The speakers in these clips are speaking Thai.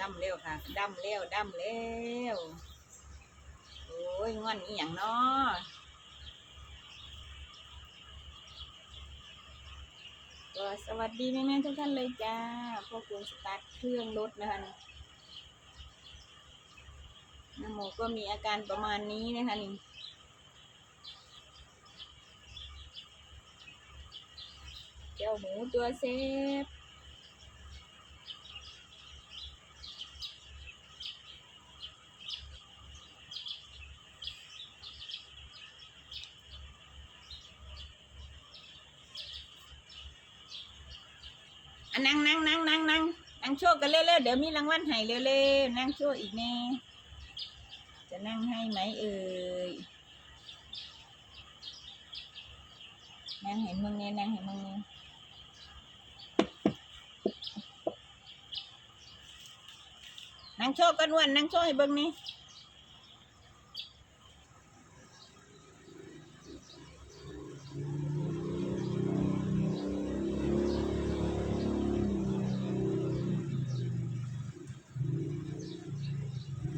ดำเร็วค่ะดำเร็วดำเร็วโอ้ยงอนอีหยังเนาะก็สวัสดีแม่ๆทุกท่านเลยจ้าพวกคุณสตาร์ทเครื่องรถนะคะนี่นโมก็มีอาการประมาณนี้นะคะนี่เจ้าหมูตัวเซฟ นั่งนั่งนั่งนั่งนั่งนั่งโชว์กันเร็วๆเดี๋ยวมีรางวัลให้เร็วๆนั่งโชว์อีกแน่จะนั่งให้ไหมเอ่ยนั่งเห็นมึงเนี่ยนั่งเห็นมึงเนี่ยนั่งโชว์กันวันนั่งโชว์ให้เบิ่งนี่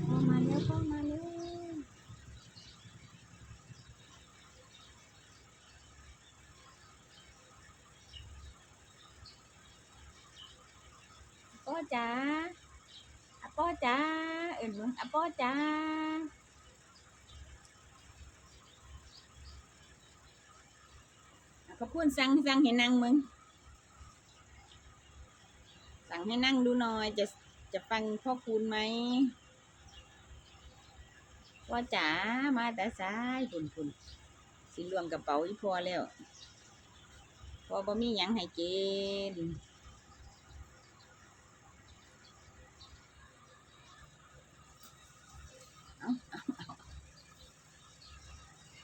เข้ามาแล้วเข้ามาแล้วป้อ จ๋าอะป้อจ๋าเอิ่นมึงอะป้อจ๋าอะก็พูดสั่งสั่งให้นั่งมึง สั่งให้นั่งดูหน่อย จะจะฟังพ่อคุณไหมว่าจ๋ามาแต่ซ้ายพุ่นพุ่นสิรวมกระเป๋าอีพอแล้วพอบ่มีหยังให้กินเอาเอาเอา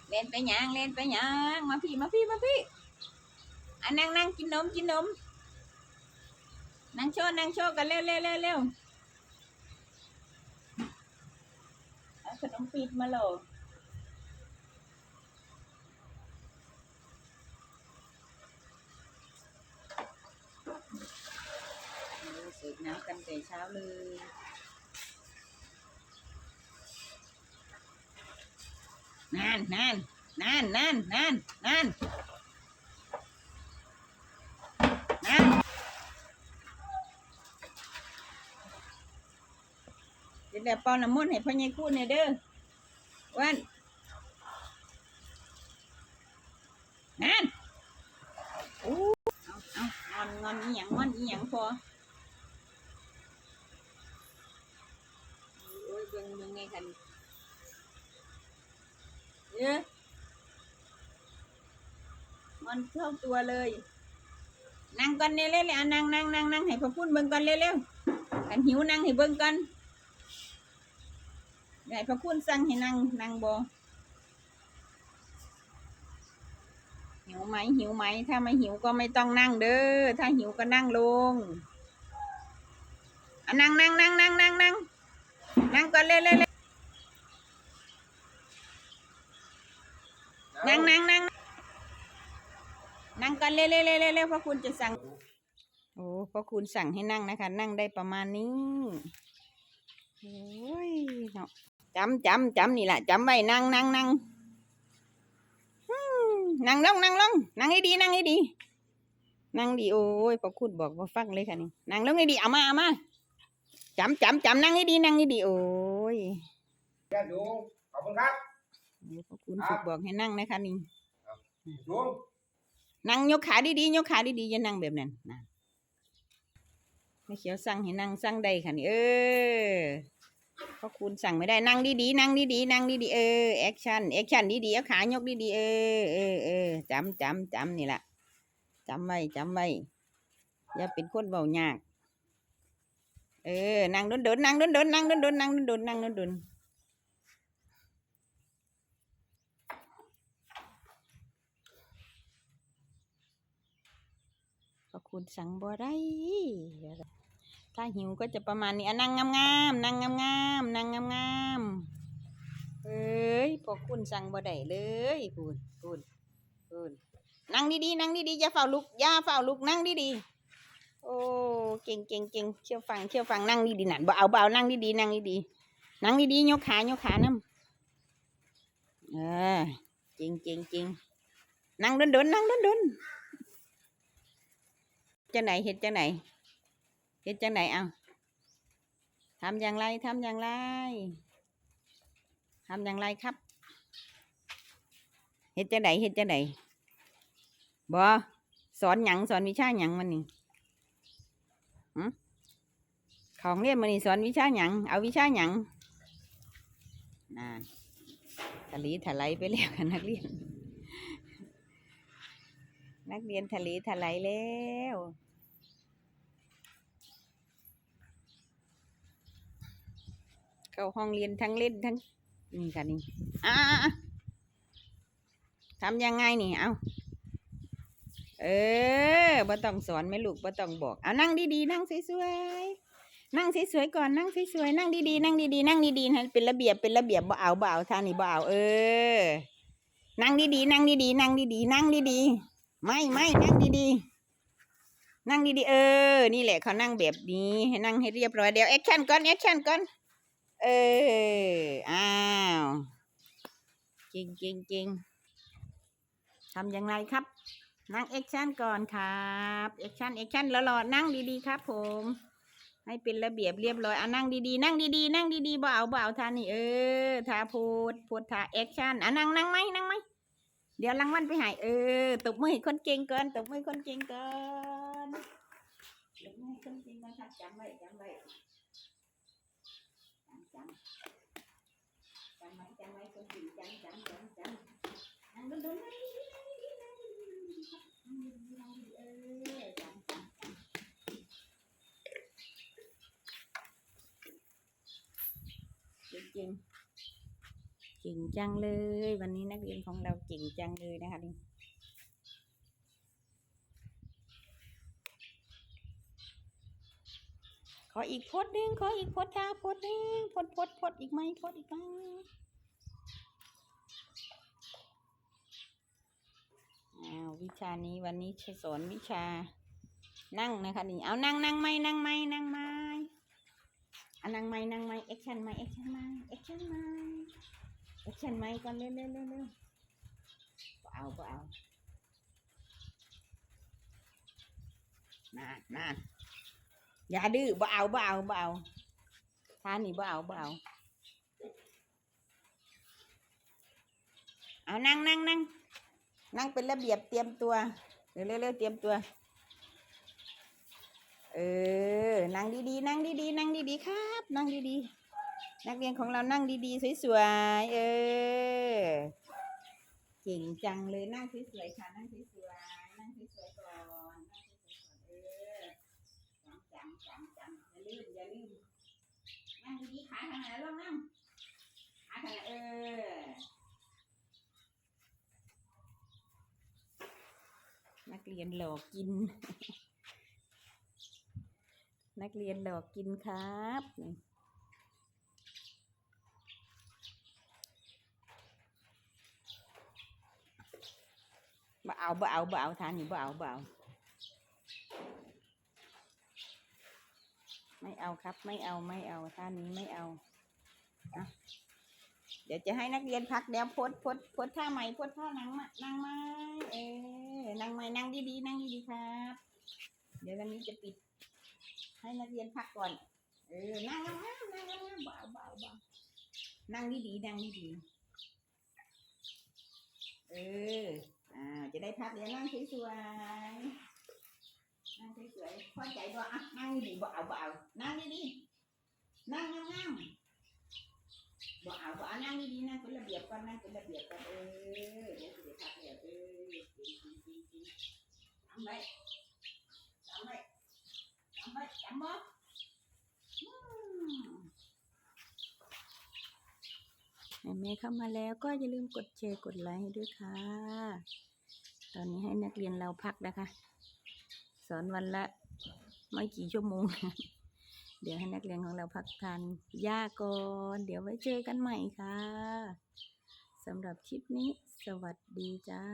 เล่นไปหยังเล่นไปหยังมาพี่มาพี่มาพี่อันนั่งนั่งกินนมกินนมนั่งโชว์นั่งโชว์กันเร็วเร็วเร็วเร็วเอาขนมปีดมาโหลสร็จน้ำกันแต่เช้าเลย นานนานนานนานนานนานนนเดี๋ยวเดี๋ยวเปอน้ำมันต์ให้พ่อใหญ่คู่เนี่ยเด้อวันนานอู้เอาเอางอนงอนอีหยังงอนอีหยังพอโอ้ยเบิ่งเบิ่งไงคัน เยอะมันเข้าตัวเลย นั่งก่อนเร็วๆเลยอะนั่งนั่งนั่งนั่งให้พ่อพูดเบิ่งก่อนเร็วๆกันหิวนั่งให้เบิ่งก่อนให้พ่อพูดสั่งให้นั่งนั่งบ่หิวไหมหิวไหม ถ้าไม่หิวก็ไม่ต้องนั่งเด้อ ถ้าหิวก็นั่งลงอะนั่งนั่งนั่งนั่งนั่งนั่งนั่งก่อนเร็วเร็วเร็ว นั่งนั่งนั่งนั่งก่อนเร็วเร็วเร็วเร็วเร็วเพราะคุณจะสั่ง โอ้เพราะคุณสั่งให้นั่งนะคะ นั่งได้ประมาณนี้โอ้ยเนาะจำจำจำนี่แหละจำไว้นั่งนั่งนั่งนั่งลงนั่งลงนั่งให้ดีนั่งให้ดี นั่งดีโอ้ยพอคุณบอกว่าฟังเลยค่ะนี่นั่งลงให้ดีเอามาเอามาจำจำจำนั่งให้ดีนั่งให้ดีโอ้ยขอบคุณครับ โอ้ขอบคุณฝึกบอกให้นั่งนะคะนี่โยมนั่งยกขาดีๆยกขาดีๆอย่านั่งแบบนั้นนะไม่เขียวสั่งให้นั่งสั่งได้ค่ะนี่เออเพราะคุณสั่งไม่ได้นั่งดีๆนั่งดีๆนั่งดีๆเออแอคชั่นแอคชั่นดีๆเอาขายกดีๆเออเออเออจำจำจำนี่แหละจำไว้จำไว้อย่าเป็นคนเบายาก เออนั่งโดนๆนั่งโดนๆนั่งโดนๆนั่งโดนๆนั่งโดน ก็คุณสั่งบ่ได้ถ้าหิวก็จะประมาณนี้อะนั่งงามๆนั่งงามๆนั่งงามๆเอ้ยพอคุณสั่งบ่ได้เลยคุณคุณคุณนั่งดีๆนั่งดีๆอย่าเฝ้าลุกอย่าเฝ้าลุกนั่งดีๆโอ้เก่งเก่งเก่งเชี่ยวฟังเชี่ยวฟังนั่งดีดีๆนั่นบ่เอาเอานั่งดีดีๆนั่งดีๆนั่งดีดีๆยกขายกขาน้ำเออเก่งเก่งเก่งนั่งดนดนๆนั่งดนดนๆ จังไหนเห็ดจังไหนเห็ดจังไหนเอาทำอย่างไรทำอย่างไรทำอย่างไรครับเห็ดจังไหนเห็ดจังไหนบ่สอนหยังสอนวิชาหยังมันนี่ของเรียนมันนี่สอนวิชาหยังเอาวิชาหยังนั่นทะลีถลายไปแล้วค่ะนักเรียน นักเรียนทะเลถลายแล้วเข้าห้องเรียนทั้งเล่นทั้งนี่ค่ะนี่อ่าทำยังไงนี่เอาเออบ่ต้องสอนไม่ลูกบ่ต้องบอก เอานั่งดีๆนั่งสวยๆนั่งสวยๆก่อนนั่งสวยๆนั่งดีๆนั่งดีๆนั่งดีๆให้เป็นระเบียบเป็นระเบียบบ่เอาบ่เอาท่านี่บ่เอาเออ นั่งดีๆนั่งดีๆนั่งดีๆนั่งดีๆ ไม่ไม่นั่งดีๆ นั่งดีๆ เออ นี่แหละเขานั่งแบบนี้ให้นั่งให้เรียบร้อยเดี๋ยวแอคชั่นก่อนแอคชั่นก่อน เออ อ้าวเก่งเก่งเก่งทำอย่างไรครับ นั่งแอคชั่นก่อนครับแอคชั่นแอคชั่นแล้วรอนั่งดีๆ ครับผม ให้เป็นระเบียบเรียบร้อยอะนั่งดีๆ นั่งดีๆ นั่งดีๆบ่เอาเอาท่านี่เออท่าพูดพูดท่าแอคชั่นอะนั่งนั่งไหมนั่งไหม เดี๋ยวรางวัลไปหายเออตบมือให้คนเก่งเกินตบมือคนเก่งเกินตบมือให้คนเก่งเกินค่ะจำไว้จำไว้จำจำจำไว้จำไว้คนเก่งจำจำจำจำนั่งดูดูนั่งดีๆนั่งดีๆครับนั่งดีๆนั่งดีๆเออจำจำ เก่งเก่งเก่งจังเลย วันนี้นักเรียนของเราเก่งจังเลยนะคะนี่ขออีกพดหนึ่งขออีกพดท่าโพดหนึ่งพดพดพดอีกไหมพดอีกไหมอ้าวิชานี้วันนี้จะสอนวิชานั่งนะคะนี่เอานั่งนั่งไหมนั่งไหมนั่งไหมอันนั่งไหมนั่งไหมแอคชั่นไหมแอคชั่นไหมแอคชั่นไหม แอคชั่นไหมก่อนเร็วเร็วเร็วเร็วบ่เอาบ่เอานานนานอย่าดื้อบ่เอาบ่เอาบ่เอาท่านี่บ่เอาบ่เอาเอานั่งนั่งนั่งนั่งเป็นระเบียบเตรียมตัวเร็วเร็วเร็วเตรียมตัว เออ นั่งดีๆนั่งดีๆนั่งดีๆครับ นั่งดีๆ นักเรียนของเรานั่งดีๆ สวยๆ เออ เก่งจังเลยนั่งสวยๆค่ะ นั่งสวยๆ นั่งสวยๆก่อน นั่งสวยๆก่อนเออจำจำจำอย่าลืมอย่าลืม นั่งดีๆขาทางไหนลองนั่งขาทางไหนเออ นักเรียนหลอกกิน นักเรียนหลอกกินครับ เอาบ่เอาบ่เอาทานนี่บ่เอาบ่เอาไม่เอาครับ ไม่เอาไม่เอาท่านนี้ไม่เอาอะเดี๋ยวจะให้นักเรียนพักเดี๋ยวพดพดพดท่าใหม่พดท่านั่งมานั่งไม้เออนั่งไม้นั่งดีๆนั่งดีๆครับ เดี๋ยววันนี้จะปิด ให้นักเรียนพักก่อน เออนั่งงามๆนั่งงามๆเบาเบาเบานั่งดีๆนั่งดีๆเออ อ่า จะได้พักเดี๋ยวนั่งสวยๆ นั่งสวยๆพอใจบ่อะนั่งดีบ่เอาบ่เอานั่งดีๆนั่งงามๆบ่เอาบ่เอานั่งดีๆนั่งเป็นระเบียบก่อนนั่งเป็นระเบียบก่อนเออเดี๋ยวจะได้พักเดี๋ยวเออจริงจริงจริงทำไว้ทำไว้จำไว้จำบ่ แม่เข้ามาแล้วก็อย่าลืมกดแชร์กดไลค์ให้ด้วยค่ะ ตอนนี้ให้นักเรียนเราพักนะคะ สอนวันละไม่กี่ชั่วโมง เดี๋ยวให้นักเรียนของเราพักทานยาก่อนเดี๋ยวไว้เจอกันใหม่ค่ะสำหรับคลิปนี้ สวัสดีจ้า